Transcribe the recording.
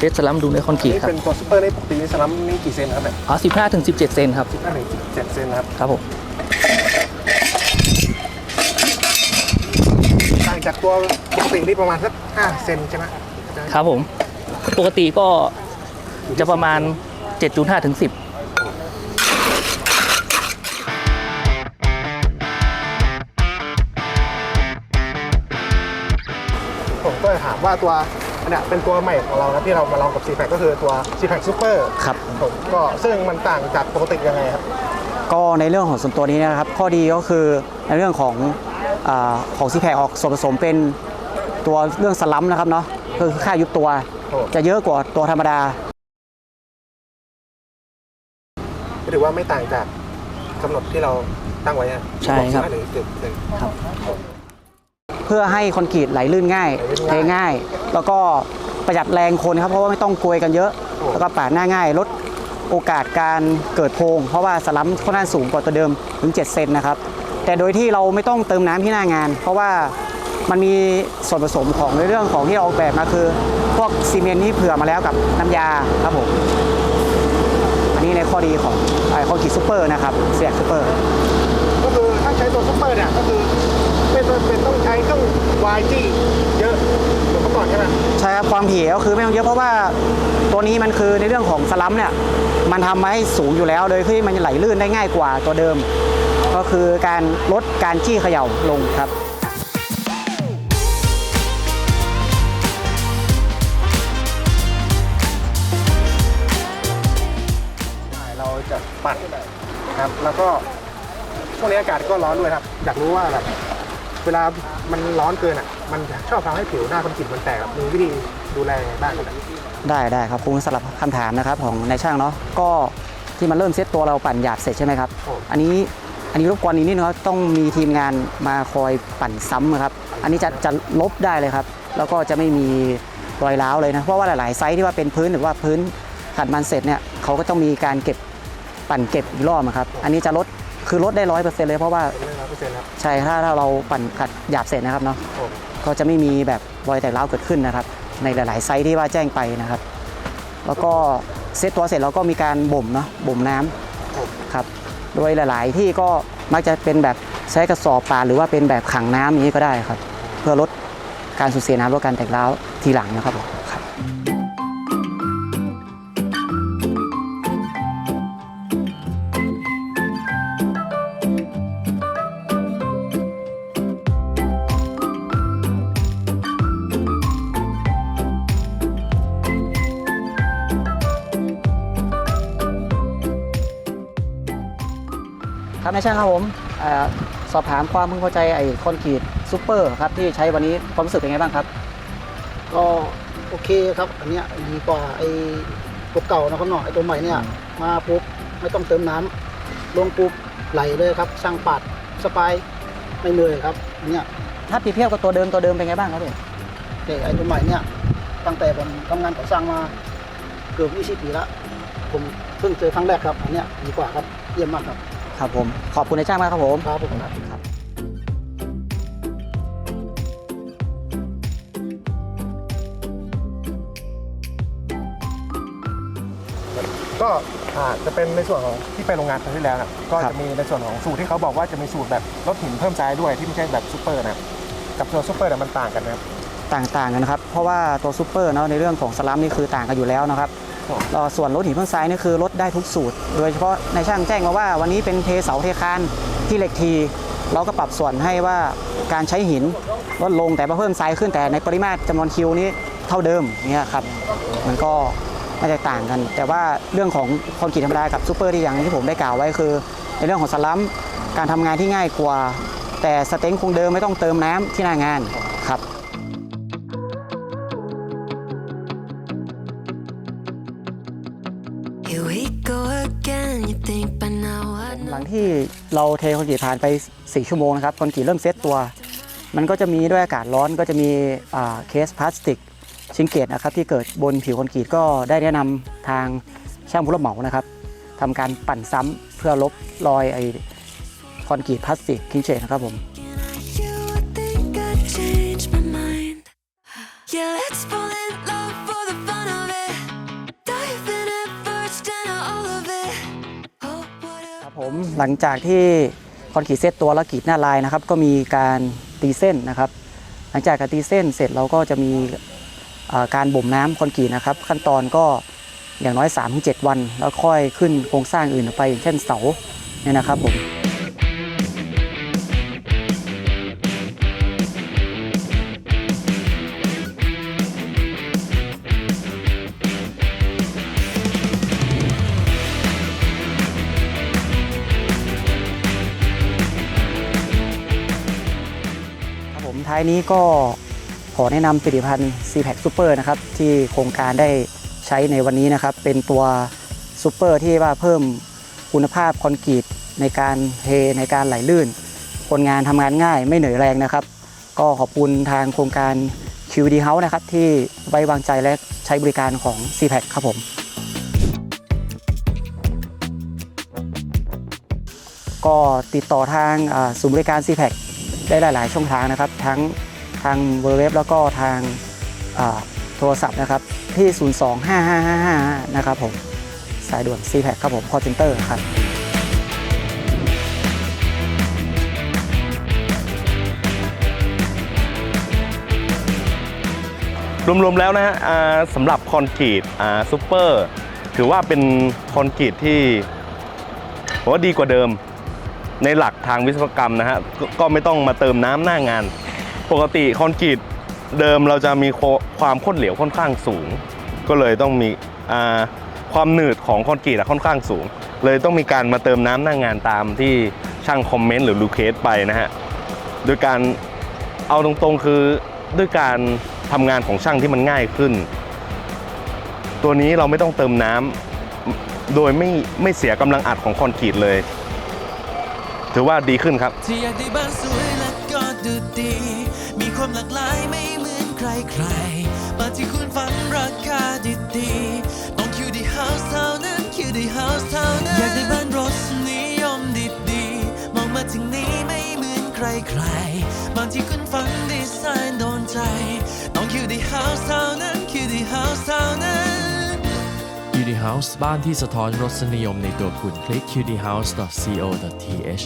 เทสสลัมดูในคอนกรีตนี่ครับเป็นตัวซูเปอร์นี่ปกตินี่สลัมนี่กี่เซนครับเนี่ยอ๋อ15ถึง17เซนครับสิบห้าถึงเจ็ดเซนนะครับครับผมต่างจากตัวปกตินี่ประมาณสักห้าเซนใช่ไหมครับผม ปกติก็จะประมาณ 7.5ถึง10ผมก็ถามว่าตัวอัน เนี้ยเป็นตัวใหม่ของเรานะที่เรามาลองกับ c p a c ก็คือตัว c p a c Super ครับ ผมก็ซึ่งมันต่างจากปกติยังไงครับ ก็ในเรื่องของส่วนตัวนี้นะครับ ข้อดีก็คือในเรื่องของอาของซีแพคออกส่วนผสมเป็นตัวเรื่องสลัมนะครับเนาะคือค่ายุบตัว โอ้ จะเยอะกว่าตัวธรรมดาถือว่าไม่ต่างจากกำหนดที่เราตั้งไว้อะใช่ครับ หรือเจ็ดเซนเพื่อให้คอนกรีตไหลลื่นง่ายเทง่าย แล้วก็ประหยัดแรงคนครับเพราะว่าไม่ต้องกลวยกันเยอะ แล้วก็ป่าหน้าง่ายลดโอกาสการเกิดโพรงเพราะว่าสลัมค่อนข้างสูงกว่าตัวเดิมถึง 7 เซนนะครับ แต่โดยที่เราไม่ต้องเติมน้ำที่หน้างาน เพราะว่ามันมีส่วนผสมของในเรื่องของที่เราออกแบบมาคือ พวกซีเมนต์ที่เผื่อมาแล้วกับน้ำยาครับผมอันนี้ในข้อดีของไอคอนกรีตซูเปอร์นะครับเสียซูเปอร์ รื่อง YG เยอะเหมือนเมื่อก่อนใช่ไหมใช่ครับความถี่ก็คือไม่ต้องเยอะเพราะว่าตัวนี้มันคือในเรื่องของสลัมเนี่ยมันทำมาให้สูงอยู่แล้วโดยที่มันไหลลื่นได้ง่ายกว่าตัวเดิม ก็คือการลดการจี้เขย่าลงครับ เราจะปัดนะครับ แล้วก็ช่วงนี้อากาศก็ร้อนด้วยครับ อยากรู้ว่าแบบ เวลามันร้อนเกินอะ มันชอบทำให้ผิวหน้าคอนกรีตมันแตกครับมีวิธีดูแลยังไงบ้างครับได้ได้ครับคุณสำหรับคำถามนะครับของนายช่างเนาะก็ที่มันเริ่มเซตตัวเราปั่นหยาบเสร็จใช่ไหมครับโอ้อันนี้อันนี้รบกวนอีกนิดนึงครับต้องมีทีมงานมาคอยปั่นซ้ำครับ อันนี้จะจะลบได้เลยครับ แล้วก็จะไม่มีรอยร้าวเลยนะ เพราะว่าหลายๆไซต์ที่ว่าเป็นพื้นหรือว่าพื้นขัดมันเสร็จเนี่ยเขาก็ต้องมีการเก็บปั่นเก็บอีกรอบอะครับ อันนี้จะลดคือลดได้ร้อยเปอร์เซ็นต์เลยเพราะว่า เป็นเรื่องร้อยเปอร์เซ็นต์ครับใช่ถ้าถ้าเราปั่นขัดหยาบเสร็จนะครับเนาะโอ้ก็จะไม่มีแบบรอยแตกร้าวเกิดขึ้นนะครับ ในหลาย ๆ ไซต์ที่ว่าแจ้งไปนะครับ แล้วก็เซตตัวเสร็จเราก็มีการบ่มเนาะบ่มน้ำโอ้ครับโดยหลาย ๆ ที่ก็มักจะเป็นแบบใช้กระสอบปลาหรือว่าเป็นแบบขังน้ำอย่างนี้ก็ได้ครับ เพื่อลดการสูญเสียน้ำลดการแตกร้าวทีหลังนะครับผม ครับครับนายช่างครับผมเอ่อสอบถามความพึงพอใจไอ้คอนกรีตซูเปอร์ครับที่ใช้วันนี้ความรู้สึกเป็นไงบ้างครับ ก็โอเคครับ อันเนี้ยดีกว่าไอ้ตัวเก่านะครับเนาะไอ้ตัวใหม่เนี่ย มาปุ๊บไม่ต้องเติมน้ำลงปุ๊บไหลเลยครับช่างปัดสปายไม่เหนื่อยครับอันเนี้ยถ้าเปรียบเทียบกับตัวเดิมตัวเดิมเป็นไงบ้างครับพี่แต่ไอ้ตัวใหม่เนี่ยตั้งแต่ผมทำงานก่อสร้างมาเกือบ20ปีละผมเพิ่งเจอครั้งแรกครับ อันเนี้ยดีกว่าครับเยี่ยมมากครับ ครับผม ขอบคุณนายช่างมากครับผม ครับผมครับครับก็อ่าจะเป็นในส่วนของที่ไปโรงงานครั้งที่แล้วนะก็จะมีในส่วนของสูตรที่เขาบอกว่าจะมีสูตรแบบลดหินเพิ่มไซส์ด้วยที่ไม่ใช่แบบซูเปอร์นะครับกับตัวซูเปอร์เนี่ยมันต่างกันนะครับต่างๆกันนะครับ เพราะว่าตัวซูเปอร์เนาะในเรื่องของสลัมนี่คือต่างกันอยู่แล้วนะครับ ครับส่วนรถหินเพิ่งซ้ายนี่คือลดได้ทุกสูตร โดยเฉพาะในช่างแจ้งมาว่าวันนี้เป็นเทเสาเทคานที่เหล็กที เราก็ปรับส่วนให้ว่าการใช้หินลดลงแต่ว่าเพิ่มไซส์ขึ้นแต่ในปริมาตรจำนวนคิวนี้เท่าเดิมเนี่ยครับมันก็ไม่ได้ต่างกัน แต่ว่าเรื่องของคอนกรีตธรรมดากับซูเปอร์ที่อย่างที่ผมได้กล่าวไว้คือ ในเรื่องของสลัมการทำงานที่ง่ายกว่า แต่สเต็งคงเดิมไม่ต้องเติมน้ำที่หน้างานครับ ที่เราเทคอนกรีตผ่านไป 4 ชั่วโมงนะครับคอนกรีตเริ่มเซตตัว มันก็จะมีด้วยอากาศร้อนก็จะมีเคสพลาสติกชิงเกตนะครับที่เกิดบนผิวคอนกรีตก็ได้แนะนำทางช่างผู้รับเหมานะครับทำการปั่นซ้ำเพื่อลบรอยไอคอนกรีตพลาสติกคิงเกตนะครับผม หลังจากที่คอนกรีตเซตตัวแล้วกรีดหน้าลายนะครับ ก็มีการตีเส้นนะครับ หลังจากการตีเส้นเสร็จเราก็จะมีการบ่มน้ำคอนกรีตนะครับ ขั้นตอนก็อย่างน้อย 3-7 วัน แล้วค่อยขึ้นโครงสร้างอื่นไปอย่างเช่นเสาเนี่ยนะครับผม ท้ายนี้ก็ขอแนะนำผลิตภัณฑ์ c p a c Super นะครับที่โครงการได้ใช้ในวันนี้นะครับ เป็นตัวซูเปอร์ที่ว่าเพิ่มคุณภาพคอนกรีตในการเทในการไหลลื่น คนงานทำงานง่ายไม่เหนื่อยแรงนะครับ ก็ขอบคุณทางโครงการ QD House นะครับที่ไว้วางใจและใช้บริการของ c p a c ครับผม ก็ติดต่อทางศูนย์บริการ c p a c ได้หลาย ๆ ช่องทางนะครับ ทั้งทางเว็บแล้วก็ทางโทรศัพท์นะครับ ที่ 0255555 นะครับผม สายด่วน c p a c ครับผม call center ครับรวมๆแล้วนะฮะสำหรับคอนกรีตซูเปอร์ถือว่าเป็นคอนกรีตที่ผมว่าดีกว่าเดิม ในหลักทางวิศวกรรมนะฮะกก็ไม่ต้องมาเติมน้ำหน้างาน ปกติคอนกรีตเดิมเราจะมีความข้นเหลวค่อนข้างสูง ก็เลยต้องมีความหนืดของคอนกรีตค่อนข้างสูง เลยต้องมีการมาเติมน้ำหน้างานตามที่ช่างคอมเมนต์หรือลูเคสไปนะฮะโดยการเอาตรงๆคือด้วยการทำงานของช่างที่มันง่ายขึ้น ตัวนี้เราไม่ต้องเติมน้ำโดยไม่ไม่เสียกำลังอัดของคอนกรีตเลย ถือว่าดีขึ้นครับ ที่อยากได้บ้านสวยและก็ดูดี มีความหลากหลายไม่เหมือนใครใครบ้านที่คุณฝันราคาดีดีต้องคิวดีเฮาส์เท่านั้นคิวดีเฮาส์เท่านั้นอยากได้บ้านรสนิยมดีดีมองมาถึงนี้ไม่เหมือนใครใครบ้านที่คุณฝันดีไซน์โดนใจต้องคิวดีเฮาส์เท่านั้นคิวดีเฮาส์เท่านั้น QD House บ้านที่สะท้อนรสนิยมในตัวคุณ คลิก qdhouse.co.th